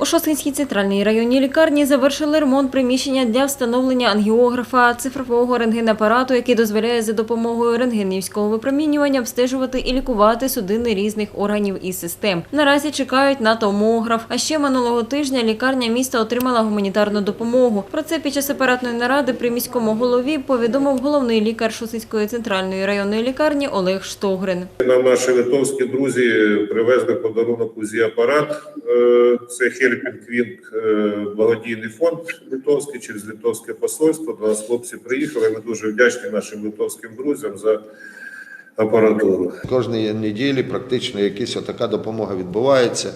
У Шосткинській центральній районній лікарні завершили ремонт приміщення для встановлення ангіографа, цифрового рентгенапарату, який дозволяє за допомогою рентгенівського випромінювання обстежувати і лікувати судини різних органів і систем. Наразі чекають на томограф. А ще минулого тижня лікарня міста отримала гуманітарну допомогу. Про це під час апаратної наради при міському голові повідомив головний лікар Шосткинської центральної районної лікарні Олег Штогрин. Нам наші литовські друзі привезли подарунок УЗІ апарат. Е, Це Queen, е, благодійний фонд литовський через литовське посольство. До нас хлопці приїхали. Ми дуже вдячні нашим литовським друзям за апаратуру. Кожної неділі практично якась така допомога відбувається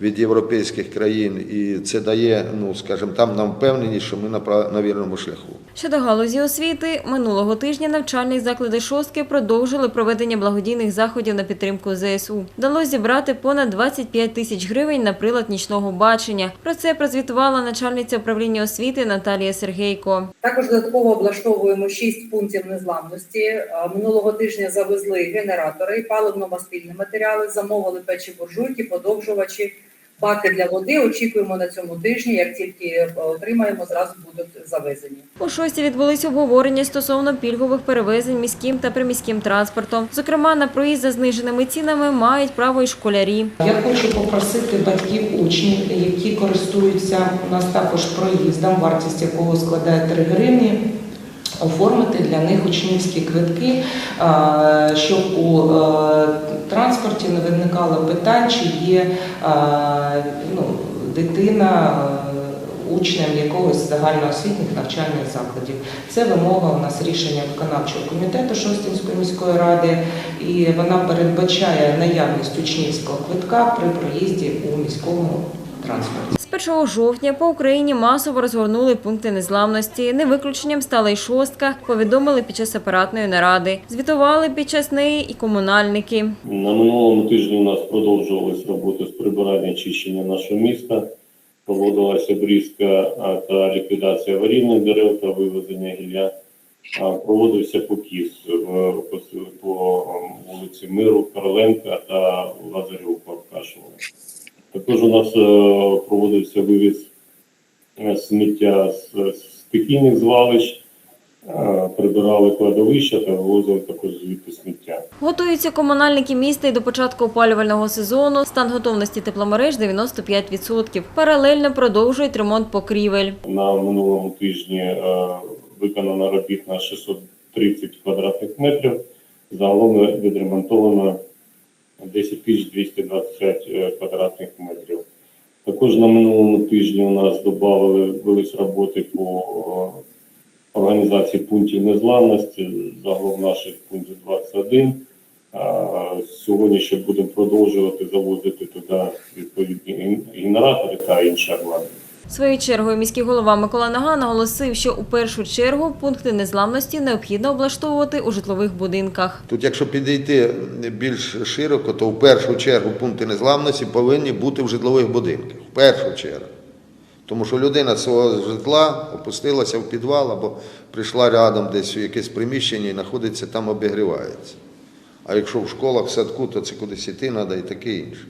від європейських країн, і це дає, ну скажімо, там нам впевненість, що ми на на вірному шляху. Щодо галузі освіти, минулого тижня навчальні заклади шостки продовжили проведення благодійних заходів на підтримку ЗСУ. Вдалося зібрати понад 25 тисяч гривень на прилад нічного бачення. Про це прозвітувала начальниця управління освіти Наталія Сергейко. Також додатково облаштовуємо шість пунктів незламності. Е, Минулого тижня завезли генератори, паливно-мастильні матеріали, замовили печі буржуйки, подовжувачі, баки для води. Очікуємо на цьому тижні. Як тільки е, отримаємо, зразу будуть завезені. У шості відбулись обговорення стосовно пільгових перевезень міським та приміським транспортом. Зокрема, на проїзд за зниженими цінами мають право і школярі. Я хочу попросити батьків учнів, які користуються у нас також проїздом, вартість якого складає 3 гривні. Оформити для них учнівські квитки, щоб у е, транспорті не виникало питань, чи є ну, дитина е, учнем якогось загальноосвітніх навчальних закладів. Це вимога у нас рішення виконавчого комітету Шостинської міської ради, і вона передбачає наявність учнівського квитка при проїзді у міському транспорті. З 1 жовтня по Україні масово розгорнули пункти незламності. Не виключенням стала й шостка, повідомили під час апаратної наради. Звітували під час неї і комунальники. На минулому тижні у нас продовжувалась робота з прибирання і очищення нашого міста. Проводилася обрізка та ліквідація аварійних дерев та вивезення гілля. Проводився покіс по, по вулиці Миру, Короленка та. Також у нас е, проводився вивіз е, сміття з стихійних звалищ, е, прибирали кладовища та вивозили також звідти сміття. Готуються комунальники міста і до початку опалювального сезону. Стан готовності тепломереж 95%. Паралельно продовжують ремонт покрівель. На минулому тижні виконано робіт на 630 квадратних метрів. Загалом відремонтовано 10 225 е, квадратних метрів. Також на минулому тижні у нас додали велись роботи по е, організації пунктів незламності. Загалом наших пунктів 21. Сьогодні ще будемо продовжувати завозити туди відповідні генератори та інше обладнання. Своєю чергою міський голова Микола Нага наголосив, що у першу чергу пункти незламності необхідно облаштовувати у житлових будинках. Тут, якщо підійти більш широко, то в першу чергу пункти незламності повинні бути в житлових будинках. В першу чергу. Тому що людина з свого житла опустилася в підвал або прийшла рядом десь у якесь приміщення і знаходиться там обігрівається. А якщо в школах, в садку, то це кудись іти треба і таке інше.